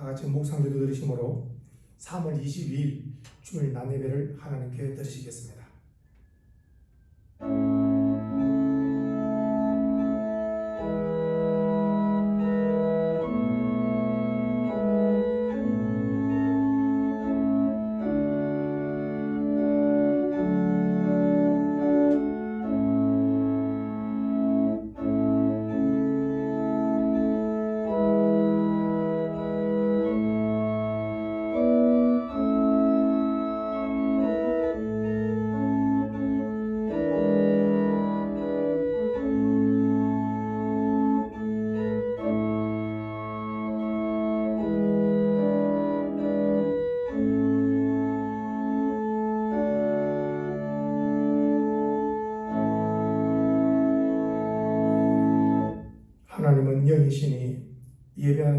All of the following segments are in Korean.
다 같이 목상기도 드리심으로 3월 22일 주일 난예배를 하나님께 드리시겠습니다.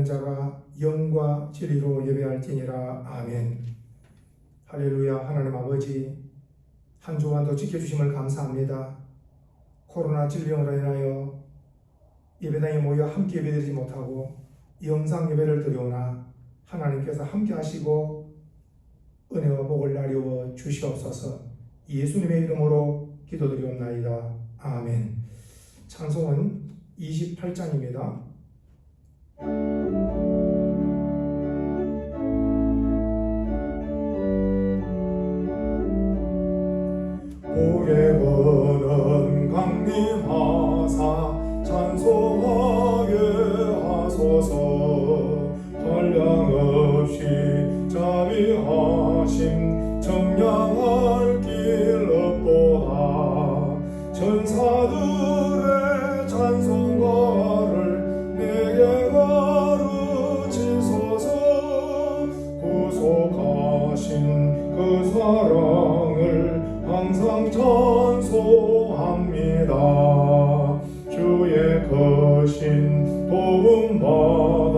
예배하는 자가 영과 진리로 예배할지니라 아멘. 할렐루야 하나님 아버지 한 주간도 지켜주심을 감사합니다. 코로나 질병으로 인하여 예배당에 모여 함께 예배드리지 못하고 영상 예배를 드려오나 하나님께서 함께 하시고 은혜와 복을 나누어 주시옵소서 예수님의 이름으로 기도드리옵나이다. 아멘. 찬송은 28장입니다. 거신 도움받아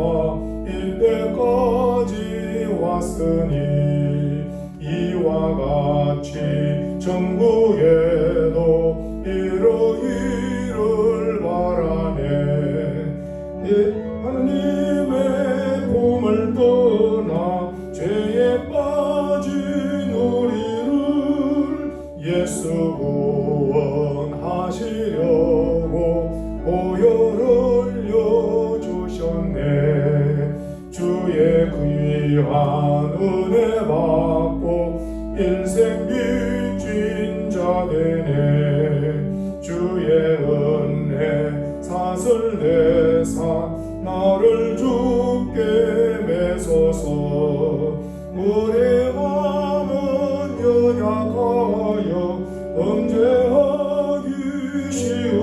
이때까지 왔으니 이와 같이 정국에도 이루기를 사슬 내사 나를 주께 매소서. 우리 마음은 연약하여 범죄하기 쉬우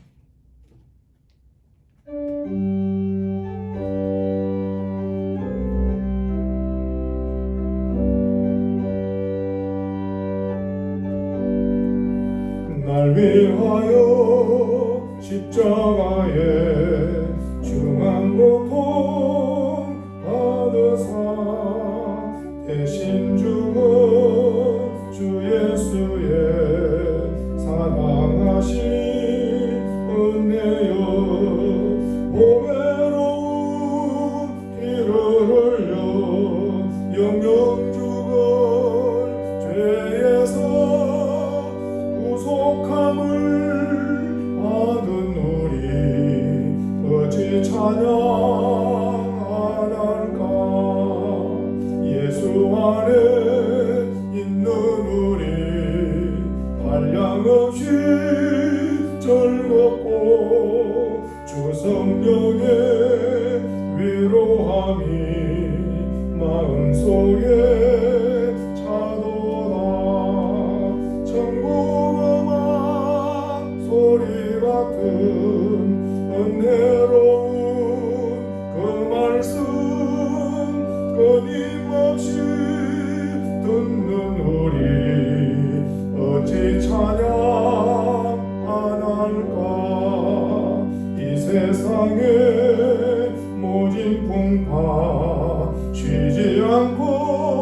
위하여 십자가에 Shalom. 세상에 모진 풍파 쉬지 않고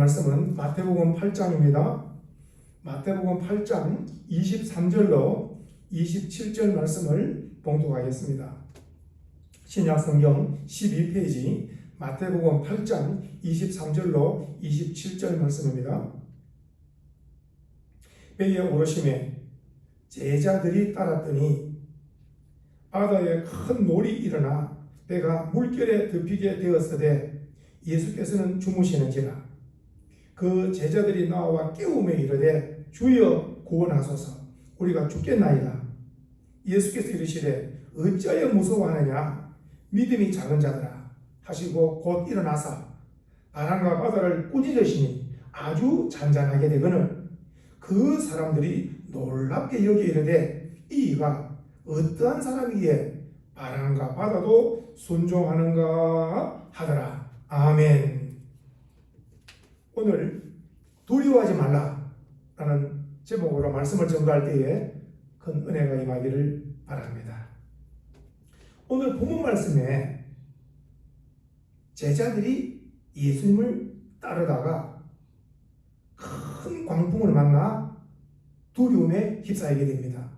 말씀은 마태복음 8장입니다. 마태복음 8장 23절로 27절 말씀을 봉독하겠습니다. 신약 성경 12페이지 마태복음 8장 23절로 27절 말씀입니다. 배에 오르심에 제자들이 따랐더니 바다에 큰 놀이 일어나 배가 물결에 덮이게 되었으되 예수께서는 주무시는지라 그 제자들이 나와 깨우며 이르되 주여 구원하소서. 우리가 죽겠나이다. 예수께서 이르시되 어찌하여 무서워하느냐? 믿음이 작은 자들아 하시고 곧 일어나사. 바람과 바다를 꾸짖으시니 아주 잔잔하게 되거늘. 그 사람들이 놀랍게 여기 이르되 이가 어떠한 사람이기에 바람과 바다도 순종하는가 하더라. 아멘. 오늘 두려워하지 말라라는 제목으로 말씀을 전가할 때에 큰 은혜가 임하기를 바랍니다. 오늘 본문 말씀에 제자들이 예수님을 따르다가 큰 광풍을 만나 두려움에 휩싸이게 됩니다.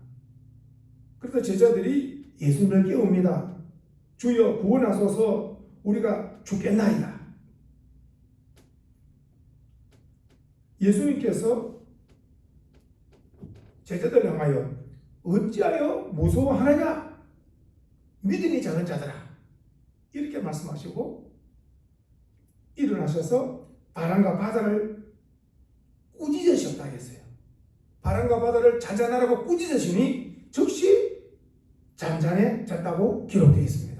그래서 제자들이 예수님을 깨웁니다. 주여 구원하소서 우리가 죽겠나이다. 예수님께서 제자들 향하여 어찌하여 무서워하느냐? 믿음이 작은 자들아. 이렇게 말씀하시고 일어나셔서 바람과 바다를 꾸짖으셨다 했어요. 바람과 바다를 잔잔하라고 꾸짖으시니 즉시 잔잔해졌다고 기록되어 있습니다.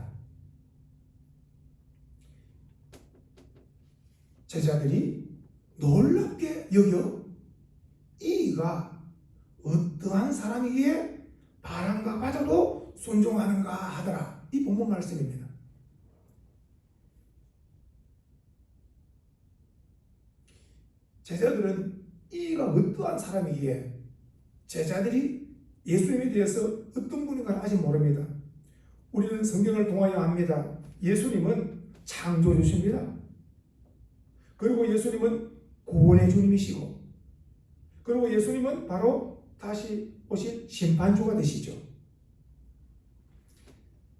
제자들이 놀랍게 여겨 이가 어떠한 사람이기에 바람과 바다도 순종하는가 하더라. 이 본문 말씀입니다. 제자들은 이가 어떠한 사람이기에 제자들이 예수님에 대해서 어떤 분인가 아직 모릅니다. 우리는 성경을 통하여 압니다. 예수님은 창조주십니다. 그리고 예수님은 구원의 주님이시고 그리고 예수님은 바로 다시 오실 심판주가 되시죠.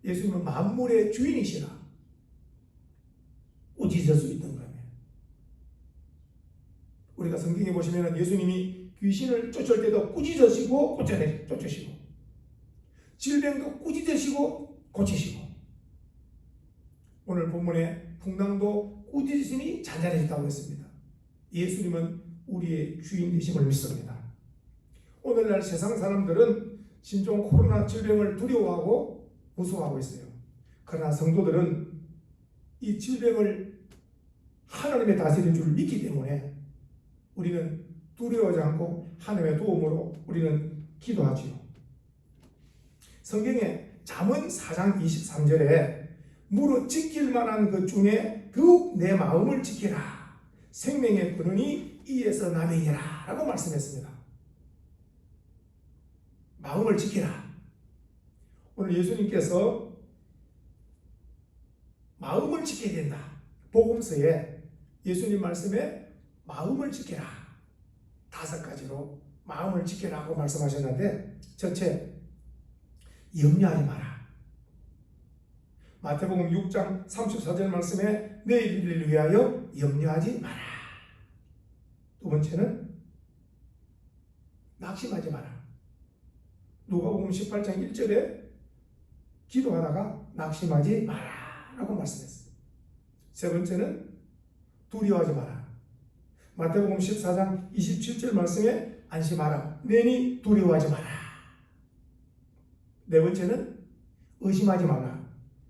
예수님은 만물의 주인이시라 꾸짖을 수 있는 거예요. 우리가 성경에 보시면 예수님이 귀신을 쫓을 때도 꾸짖으시고 쫓으시고 질병도 꾸짖으시고 고치시고 오늘 본문에 풍랑도 꾸짖으시니 잔잔해졌다고 했습니다. 예수님은 우리의 주인 되심을 믿습니다. 오늘날 세상 사람들은 신종 코로나 질병을 두려워하고 무서워하고 있어요. 그러나 성도들은 이 질병을 하나님의 다스리는 줄 믿기 때문에 우리는 두려워하지 않고 하나님의 도움으로 우리는 기도하지요. 성경에 잠언 4장 23절에 무릇 지킬 만한 것 중에 더욱 내 마음을 지키라. 생명의 근원이 이에서 남이니라 라고 말씀했습니다. 마음을 지키라. 오늘 예수님께서 마음을 지켜야 된다. 복음서에 예수님 말씀에 마음을 지켜라. 다섯 가지로 마음을 지켜라고 말씀하셨는데 첫째 염려하지 마라. 마태복음 6장 34절 말씀에 내일 일을 위하여 염려하지 마라. 두 번째는 낙심하지 마라. 누가복음 18장 1절에 기도하다가 낙심하지 마라라고 말씀했어요. 세 번째는 두려워하지 마라. 마태복음 14장 27절 말씀에 안심하라. 내니 두려워하지 마라. 네 번째는 의심하지 마라.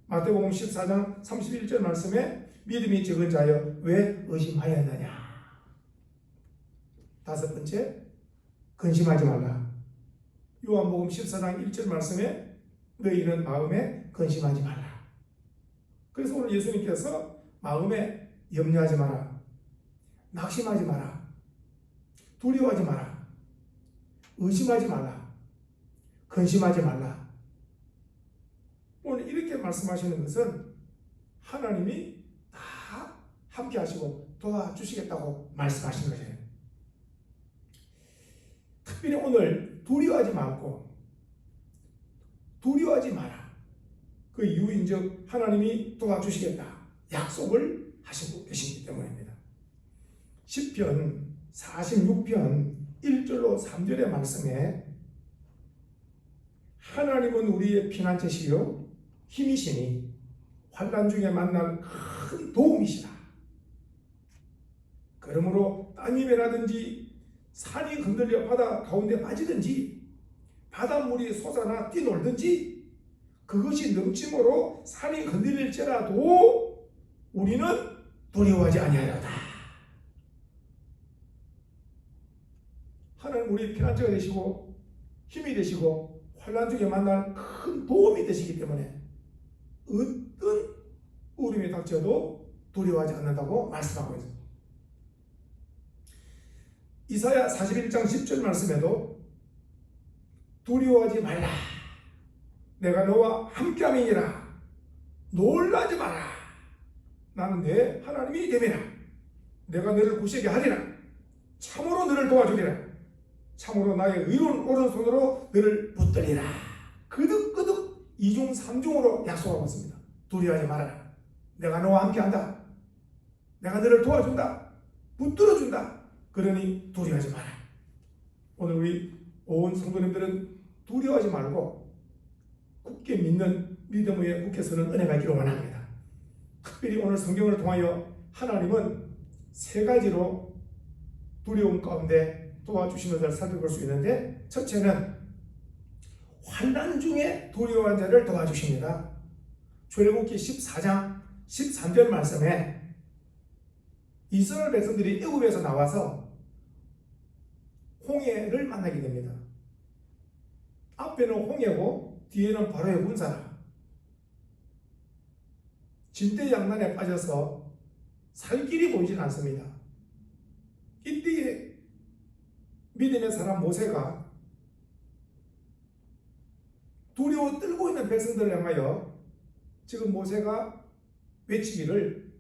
마태복음 14장 31절 말씀에 믿음이 적은 자여 왜 의심하였느냐. 다섯 번째 근심하지 말라. 요한복음 14장 1절 말씀에 너희는 마음에 근심하지 말라. 그래서 오늘 예수님께서 마음에 염려하지 마라. 낙심하지 마라. 두려워하지 마라. 의심하지 말라. 근심하지 말라. 오늘 이렇게 말씀하시는 것은 하나님이 다 함께 하시고 도와주시겠다고 말씀하신 거예요. 특별히 오늘 두려워하지 말고 두려워하지 마라. 그 이유인즉 하나님이 도와주시겠다. 약속을 하시고 계시기 때문입니다. 10편 46편 1절로 3절의 말씀에 하나님은 우리의 피난처시요 힘이시니 환난 중에 만날 큰 도움이시라. 그러므로 땅이 베라든지 산이 흔들려 바다 가운데 빠지든지 바닷물이 솟아나 뛰놀든지 그것이 넘침으로 산이 흔들릴지라도 우리는 두려워하지 아니하려다. 하나님 우리 피난처가 되시고 힘이 되시고 환란 중에 만날 큰 도움이 되시기 때문에 어떤 어려움이 닥쳐도 두려워하지 않는다고 말씀하고 있습니다. 이사야 41장 10절 말씀에도 두려워하지 말라. 내가 너와 함께함이니라. 놀라지 마라. 나는 내 하나님이 됨이라. 내가 너를 구세게 하리라. 참으로 너를 도와주리라. 참으로 나의 의로운 오른손으로 너를 붙들리라. 그득그득 이중 삼중으로 약속하고 있습니다. 두려워하지 말아라. 내가 너와 함께한다. 내가 너를 도와준다. 붙들어준다. 그러니 두려워하지 마라. 오늘 우리 온 성도님들은 두려워하지 말고 굳게 믿는 믿음의 국회서는 은혜가 있기를 원합니다. 특별히 오늘 성경을 통하여 하나님은 세 가지로 두려움 가운데 도와주시는 자를 살펴볼 수 있는데 첫째는 환난 중에 두려워한 자를 도와주십니다. 출애굽기 14장 13절 말씀에 이스라엘 백성들이 애굽에서 나와서 홍해를 만나게 됩니다. 앞에는 홍해고 뒤에는 바로의 군사라. 진대양난에 빠져서 살 길이 보이진 않습니다. 이때에 믿음의 사람 모세가 두려워 떨고 있는 백성들을 향하여 지금 모세가 외치기를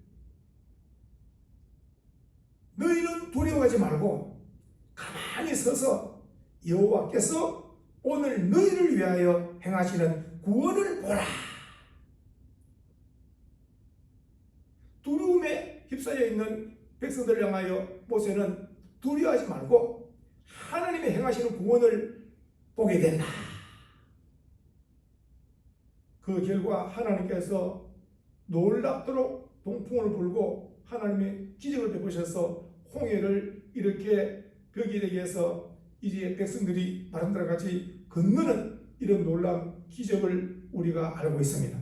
너희는 두려워하지 말고 가만히 서서 여호와께서 오늘 너희를 위하여 행하시는 구원을 보라. 두려움에 휩싸여 있는 백성들을 향하여 모세는 두려워하지 말고 하나님의 행하시는 구원을 보게 된다. 그 결과 하나님께서 놀랍도록 동풍을 불고 하나님의 기적을 베푸셔서 홍해를 이렇게 벽이 되게 해서 이제 백성들이 바람들과 같이 건너는 이런 놀라운 기적을 우리가 알고 있습니다.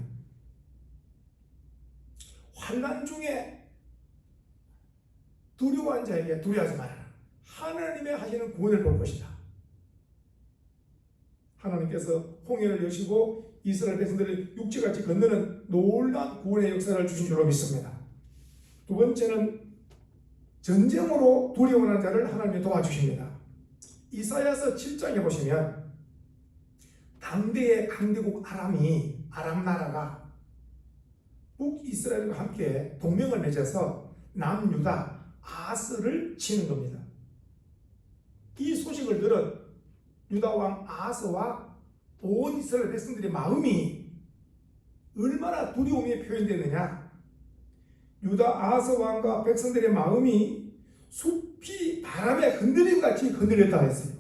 환난 중에 두려워한 자에게 두려워하지 말아라. 하나님의 하시는 구원을 볼 것이다. 하나님께서 홍해를 여시고 이스라엘 백성들을 육지같이 건너는 놀라운 구원의 역사를 주신 줄로 믿습니다. 두 번째는 전쟁으로 두려워하는 자를 하나님이 도와주십니다. 이사야서 7장에 보시면 강대의 강대국 아람이 아람 나라가 북이스라엘과 함께 동맹을 맺어서 남유다 아스를 치는 겁니다. 이 소식을 들은 유다 왕 아스와 온 이스라엘 백성들의 마음이 얼마나 두려움이 표현되느냐? 유다 아스 왕과 백성들의 마음이 숲이 바람에 흔들림 같이 흔들렸다 했어요.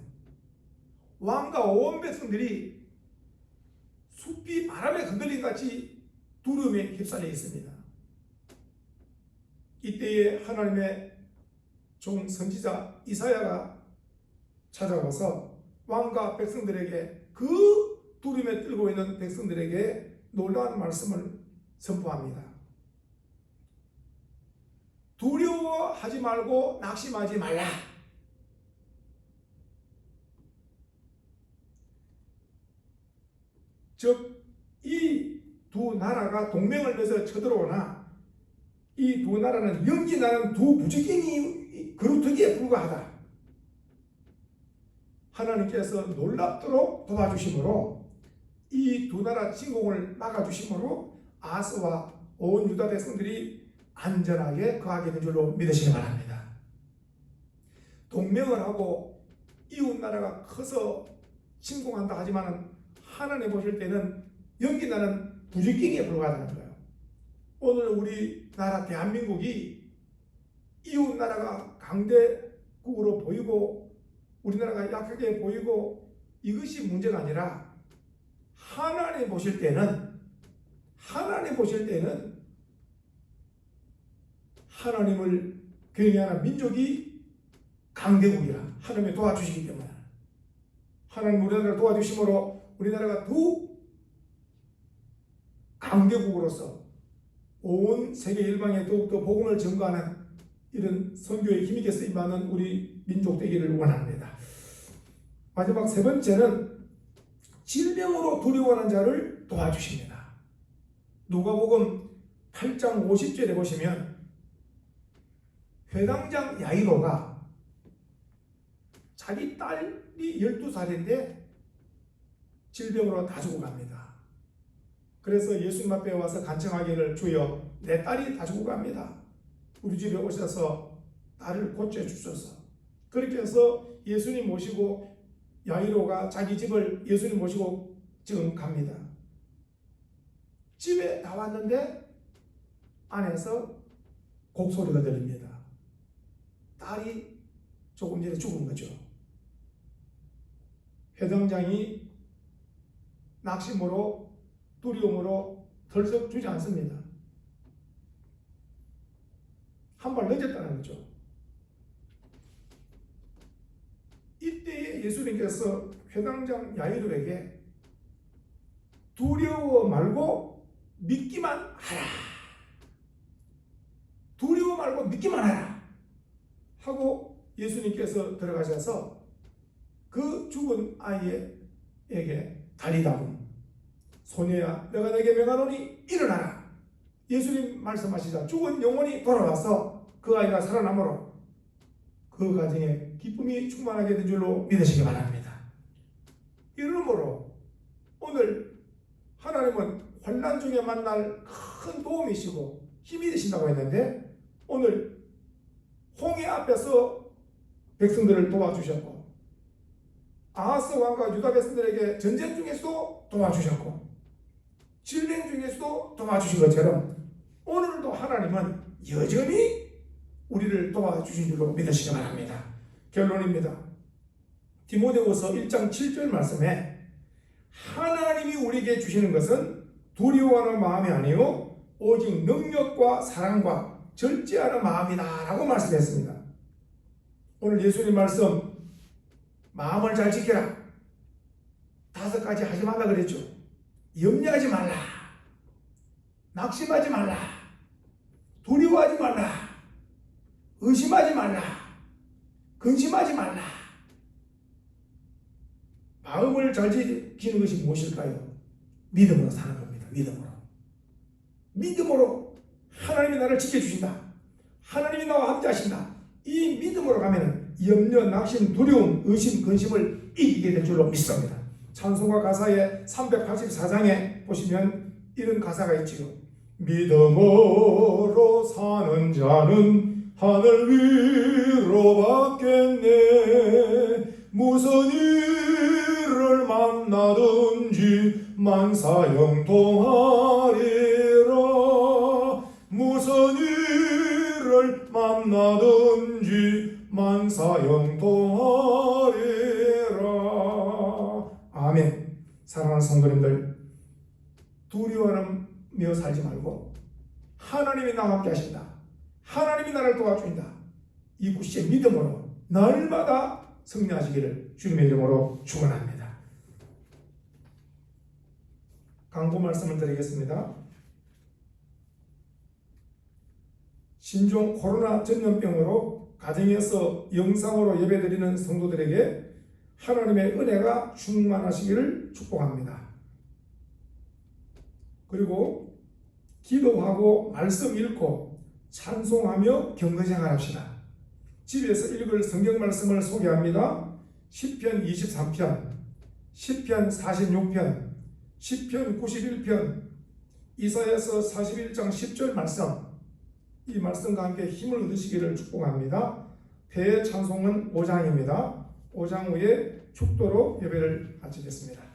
왕과 온 백성들이 숲이 바람에 흔들림 같이 두려움에 휩싸려 있습니다. 이때에 하나님의 종 선지자 이사야가 찾아와서 왕과 백성들에게 그 두려움에 떨고 있는 백성들에게 놀라운 말씀을 선포합니다. 두려워하지 말고 낙심하지 말라. 즉, 이 두 나라가 동맹을 맺어 쳐들어오나 이 두 나라는 연기나는 두 부지경이 그루터기에 불과하다. 하나님께서 놀랍도록 도와주심으로 이 두 나라 침공을 막아주심으로 아스와 온 유다 백성들이 안전하게 거하게 된 줄로 믿으시기 바랍니다. 동맹을 하고 이웃 나라가 커서 침공한다 하지만 하나님 보실 때는 연기나는 부지경에 불과하다는 거예요. 오늘 우리 나라 대한민국이 이웃 나라가 강대국으로 보이고 우리나라가 약하게 보이고 이것이 문제가 아니라 하나님 보실 때는 하나님 보실 때는 하나님을 경외하는 민족이 강대국이라 하나님이 도와주시기 때문에 하나님 우리나라를 도와주심으로 우리나라가 더욱 강대국으로서 온 세계 일방에 더욱더 복음을 전가하는 이런 선교의 힘이 게 쓰임받는 우리 민족 되기를 원합니다. 마지막 세 번째는 질병으로 두려워하는 자를 도와주십니다. 누가복음 8장 50절에 보시면 회당장 야이로가 자기 딸이 12살인데 질병으로 다 죽어갑니다. 그래서 예수님 앞에 와서 간청하기를 주여 내 딸이 다 죽어갑니다. 우리 집에 오셔서 딸을 고쳐 주소서. 그렇게 해서 예수님 모시고 야이로가 자기 집을 예수님 모시고 지금 갑니다. 집에 다 왔는데 안에서 곡소리가 들립니다. 딸이 조금 전에 죽은 거죠. 회장장이 낙심으로 두려움으로 덜썩 주지 않습니다. 한 발 늦었다는 거죠. 이때에 예수님께서 회당장 야이로에게 두려워 말고 믿기만 하라. 두려워 말고 믿기만 하라. 하고 예수님께서 들어가셔서 그 죽은 아이에게 달리다운 소녀야 내가 내게 명하노니 일어나라. 예수님 말씀하시자 죽은 영혼이 돌아와서 그 아이가 살아남으로 그 가정에 기쁨이 충만하게 된 줄로 믿으시기 바랍니다. 이러므로 오늘 하나님은 환난 중에 만날 큰 도움이시고 힘이 되신다고 했는데 오늘 홍해 앞에서 백성들을 도와주셨고 아하스 왕과 유다 백성들에게 전쟁 중에서도 도와주셨고 질병 중에서도 도와주신 것처럼 오늘도 하나님은 여전히 우리를 도와주신 줄로 믿으시기 바랍니다. 결론입니다. 디모데후서 1장 7절 말씀에 하나님이 우리에게 주시는 것은 두려워하는 마음이 아니요 오직 능력과 사랑과 절제하는 마음이다 라고 말씀했습니다. 오늘 예수님 말씀 마음을 잘 지켜라. 다섯 가지 하지 말라 그랬죠. 염려하지 말라. 낙심하지 말라. 두려워하지 말라. 의심하지 말라. 근심하지 말라. 마음을 잘 지키는 것이 무엇일까요? 믿음으로 사는 겁니다. 믿음으로. 믿음으로 하나님이 나를 지켜주신다. 하나님이 나와 함께 하신다. 이 믿음으로 가면 염려, 낙심, 두려움, 의심, 근심을 이기게 될 줄로 믿습니다. 찬송가 가사의 384장에 보시면 이런 가사가 있지요. 믿음으로 사는 자는 하늘 위로 받겠네 무슨 일을 만나든지 만사형통하리 일을 만나든지 만사형통하리라 아멘. 사랑하는 성도님들, 두려워하며 살지 말고 하나님이 나와 함께 하신다. 하나님이 나를 도와준다. 이 구시의 믿음으로 날마다 승리하시기를 주님의 이름으로 축원합니다. 강구 말씀을 드리겠습니다. 신종 코로나 전염병으로 가정에서 영상으로 예배드리는 성도들에게 하나님의 은혜가 충만하시기를 축복합니다. 그리고 기도하고 말씀 읽고 찬송하며 경건생활합시다. 집에서 읽을 성경 말씀을 소개합니다. 10편 23편, 10편 46편, 10편 91편, 이사야서 41장 10절 말씀, 이 말씀과 함께 힘을 얻으시기를 축복합니다. 대찬송은 5장입니다. 5장 후에 축도로 예배를 마치겠습니다.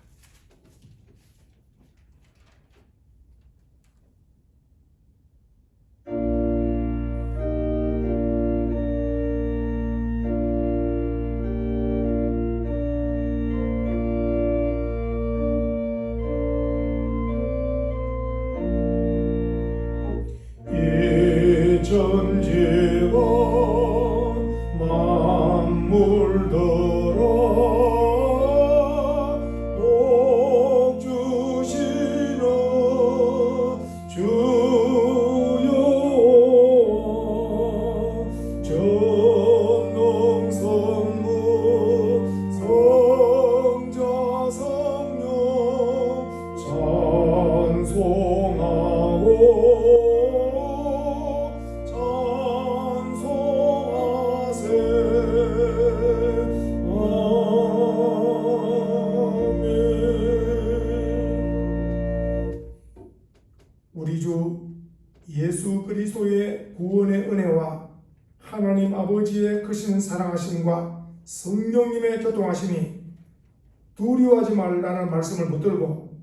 두려워하지 말라는 말씀을 붙들고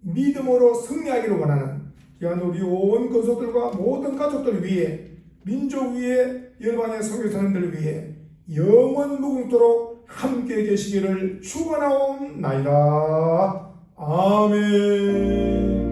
믿음으로 승리하기를 원하는 귀한 우리 온 건속들과 모든 가족들 위해 민족 위에 열방의 성교사님들 위해 영원 무궁토록 함께 계시기를 축원하옵나이다. 아멘.